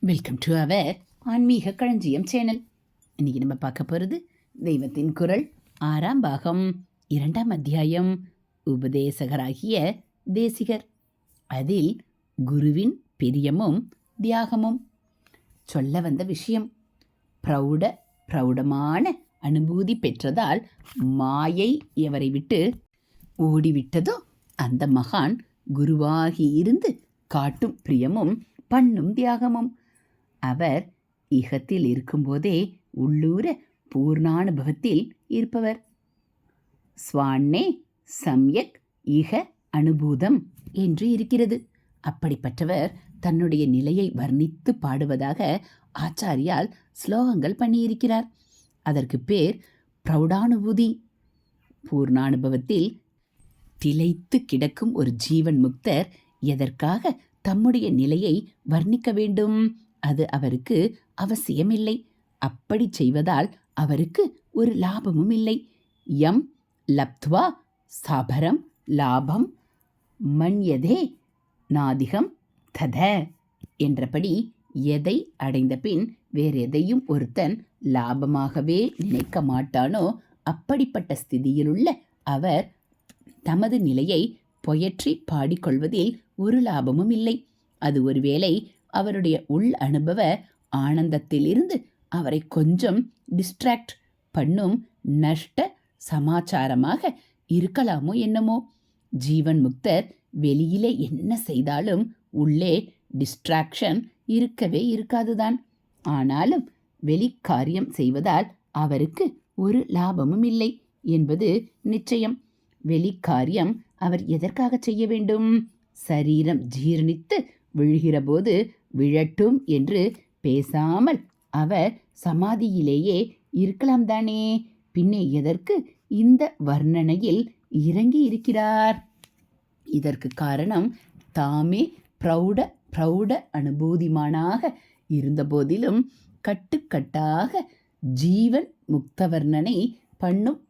Welcome to our ஆன்மீக களஞ்சியம் channel. இன்னைக்கு நம்ம பார்க்க போகிறது தெய்வத்தின் குரல் ஆறாம் பாகம் இரண்டாம் அத்தியாயம் உபதேசகராகிய தேசிகர். அதில் குருவின் பிரியமும் தியாகமும். சொல்ல வந்த விஷயம் பிரௌட பிரௌடமான அனுபூதி பெற்றதால் மாயை எவரை விட்டு ஓடிவிட்டதோ அந்த மகான் குருவாகி இருந்து காட்டும் பிரியமும் பண்ணும் தியாகமும். அவர் இகத்தில் இருக்கும்போதே உள்ளூர பூர்ணானுபவத்தில் இருப்பவர். ஸ்வான்னே சம்யக் இக அனுபூதம் என்று இருக்கிறது. அப்படிப்பட்டவர் தன்னுடைய நிலையை வர்ணித்து பாடுவதாக ஆச்சாரியால் ஸ்லோகங்கள் பண்ணியிருக்கிறார். அதற்கு பேர் பிரௌடானுபூதி. பூர்ணானுபவத்தில் திளைத்து கிடக்கும் ஒரு ஜீவன் முக்தர் எதற்காக தம்முடைய நிலையை வர்ணிக்க வேண்டும்? அது அவருக்கு அவசியமில்லை. அப்படி செய்வதால் அவருக்கு ஒரு லாபமும் இல்லை. யம் லப்த்வா சாபரம் லாபம் மன்யதே நாதிகம் தத என்றபடி எதை அடைந்த பின் வேறெதையும் ஒருத்தன் லாபமாகவே நினைக்க மாட்டானோ அப்படிப்பட்ட ஸ்திதியிலுள்ள அவர் தமது நிலையை பொயற்றி பாடிக்கொள்வதில் ஒரு லாபமும் இல்லை. அது ஒருவேளை அவருடைய உள் அனுபவ ஆனந்தத்திலிருந்து அவரை கொஞ்சம் டிஸ்ட்ராக்ட் பண்ணும் நஷ்ட சமாச்சாரமாக இருக்கலாமோ என்னமோ? ஜீவன் முக்தர் வெளியிலே என்ன செய்தாலும் உள்ளே டிஸ்ட்ராக்ஷன் இருக்கவே இருக்காதுதான். ஆனாலும் வெளிக்காரியம் செய்வதால் அவருக்கு ஒரு லாபமும் இல்லை என்பது நிச்சயம். வெளிக்காரியம் அவர் எதற்காக செய்ய வேண்டும்? சரீரம் ஜீரணித்து விழுகிறபோது விழட்டும் என்று பேசாமல் அவர் சமாதியிலேயே இருக்கலாம் தானே? பின்னே எதற்கு இந்த வர்ணனையில் இறங்கி இருக்கிறார்? இதற்கு காரணம் தாமே பிரௌட பிரௌட அனுபூதிமானாக இருந்தபோதிலும் கட்டுக்கட்டாக ஜீவன் முக்தவர்ணனை பண்ணும்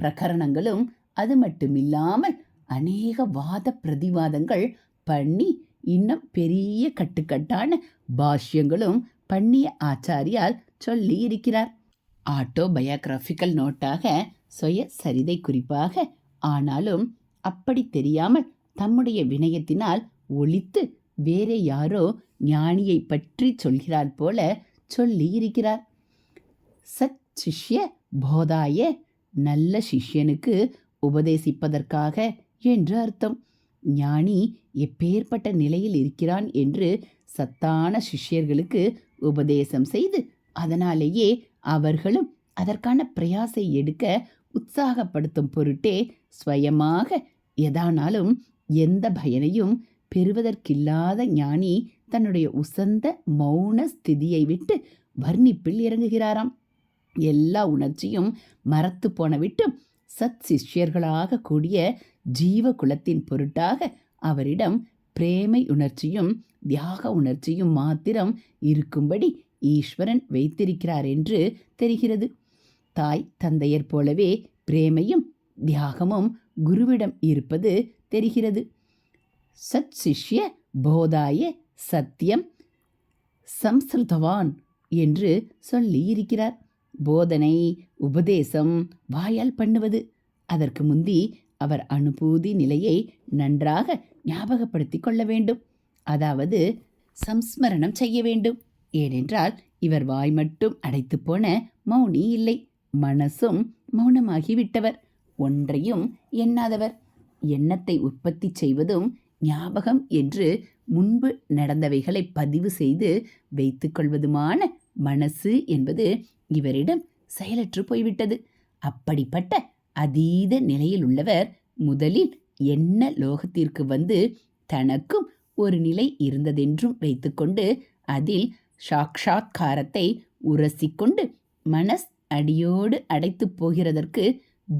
பிரகரணங்களும் அது மட்டுமில்லாமல் அநேக வாத பிரதிவாதங்கள் பண்ணி இன்னும் பெரிய கட்டுக்கட்டான பாஷ்யங்களும் பண்ணிய ஆச்சாரியால் சொல்லி இருக்கிறார். ஆட்டோ பயோகிராஃபிக்கல் நோட்டாக சுய சரிதை குறிப்பாக ஆனாலும் அப்படி தெரியாமல் தம்முடைய வினயத்தினால் ஒழித்து வேற யாரோ ஞானியை பற்றி சொல்கிறார் போல சொல்லி இருக்கிறார். சத் சிஷ்ய போதாய நல்ல சிஷ்யனுக்கு உபதேசிப்பதற்காக என்று அர்த்தம். ஞானி எப்பேற்பட்ட நிலையில் இருக்கிறான் என்று சத்தான சிஷ்யர்களுக்கு உபதேசம் செய்து அதனாலேயே அவர்களும் அதற்கான பிரயாசை எடுக்க உற்சாகப்படுத்தும் பொருட்டே ஸ்வயமாக எதானாலும் எந்த பயனையும் பெறுவதற்கில்லாத ஞானி தன்னுடைய உசந்த மௌன ஸ்திதியை விட்டு வர்ணிப்பில் இறங்குகிறாராம். எல்லா உணர்ச்சியும் மரத்து போன விட்டு சத் சிஷ்யர்களாக கூடிய ஜீவ குலத்தின் பொருட்டாக அவரிடம் பிரேமை உணர்ச்சியும் தியாக உணர்ச்சியும் மாத்திரம் இருக்கும்படி ஈஸ்வரன் வைத்திருக்கிறார் என்று தெரிகிறது. தாய் தந்தையர் போலவே பிரேமையும் தியாகமும் குருவிடம் இருப்பது தெரிகிறது. சத் சிஷ்ய போதாய சத்தியம் சம்ஸ்கிருதவான் என்று சொல்லி இருக்கிறார் போதனை உபதேசம் வாயால் பண்ணுவது. அதற்கு முந்தி அவர் அனுபூதி நிலையை நன்றாக ஞாபகப்படுத்தி கொள்ள வேண்டும். அதாவது சம்ஸ்மரணம் செய்ய வேண்டும். ஏனென்றால் இவர் வாய் மட்டும் அடைத்து போன மௌனி இல்லை. மனசும் மௌனமாகிவிட்டவர் ஒன்றையும் எண்ணாதவர். எண்ணத்தை உற்பத்தி செய்வதும் ஞாபகம் என்று முன்பு நடந்தவைகளை பதிவு செய்து வைத்துக்கொள்வதுமான மனசு என்பது இவரிடம் செயலற்று போய்விட்டது. அப்படிப்பட்ட அதீத நிலையில் உள்ளவர் முதலில் என்ன லோகத்திற்கு வந்து தனக்கும் ஒரு நிலை இருந்ததென்றும் வைத்துக்கொண்டு அதில் சாக்ஷாத்காரத்தை உரசிக்கொண்டு மனஸ் அடியோடு அடைத்து போகிறதற்கு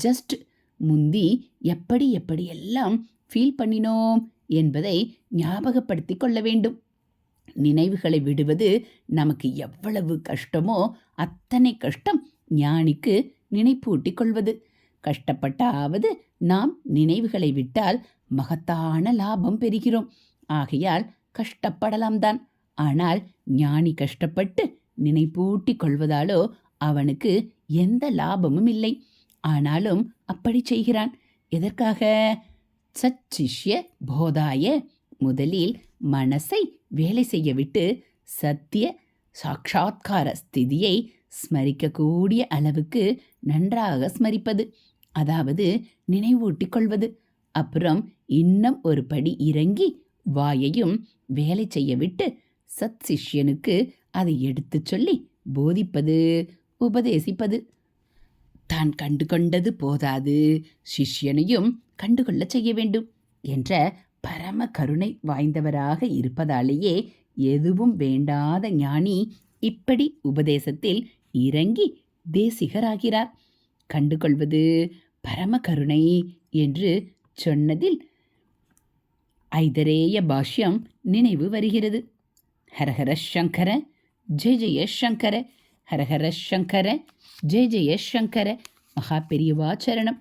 ஜஸ்ட் முந்தி எப்படி எப்படியெல்லாம் ஃபீல் பண்ணினோம் என்பதை ஞாபகப்படுத்தி கொள்ள வேண்டும். நினைவுகளை விடுவது நமக்கு எவ்வளவு கஷ்டமோ அத்தனை கஷ்டம் ஞானிக்கு நினைப்பூட்டிக் கொள்வது. கஷ்டப்பட்டாவது நாம் நினைவுகளை விட்டால் மகத்தான லாபம் பெறுகிறோம். ஆகையால் கஷ்டப்படலாம் தான். ஆனால் ஞானி கஷ்டப்பட்டு நினைப்பூட்டி கொள்வதாலோ அவனுக்கு எந்த லாபமும் இல்லை. ஆனாலும் அப்படி செய்கிறான். எதற்காக? சச்சிஷ்ய போதாய முதலில் மனசை வேலை செய்ய விட்டு சத்திய சாட்சா்கார ஸ்திதியை ஸ்மரிக்கக்கூடிய அளவுக்கு நன்றாக ஸ்மரிப்பது அதாவது நினைவூட்டி கொள்வது. அப்புறம் இன்னும் ஒரு படி இறங்கி வாயையும் வேலை செய்ய விட்டு சத் சிஷ்யனுக்கு அதை எடுத்துச் சொல்லி போதிப்பது உபதேசிப்பது. தான் கண்டு கொண்டது போதாது சிஷ்யனையும் கண்டுகொள்ளச் செய்ய வேண்டும் என்ற பரம கருணை வாய்ந்தவராக இருப்பதாலேயே எதுவும் வேண்டாத ஞானி இப்படி உபதேசத்தில் இறங்கி தேசிகராகிறார். கண்டுகொள்வது பரம கருணை என்று சொன்னதில் ஐதரேய பாஷ்யம் நினைவு வருகிறது. ஹரஹர சங்கர ஜெய ஜெய சங்கர ஹரஹர சங்கர ஜெய ஜெய சங்கர மகா பெரியவா சரணம்.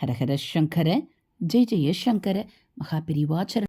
ஹரஹர சங்கர ஜெய ஜெய சங்கர மகாபிரிவாச்சர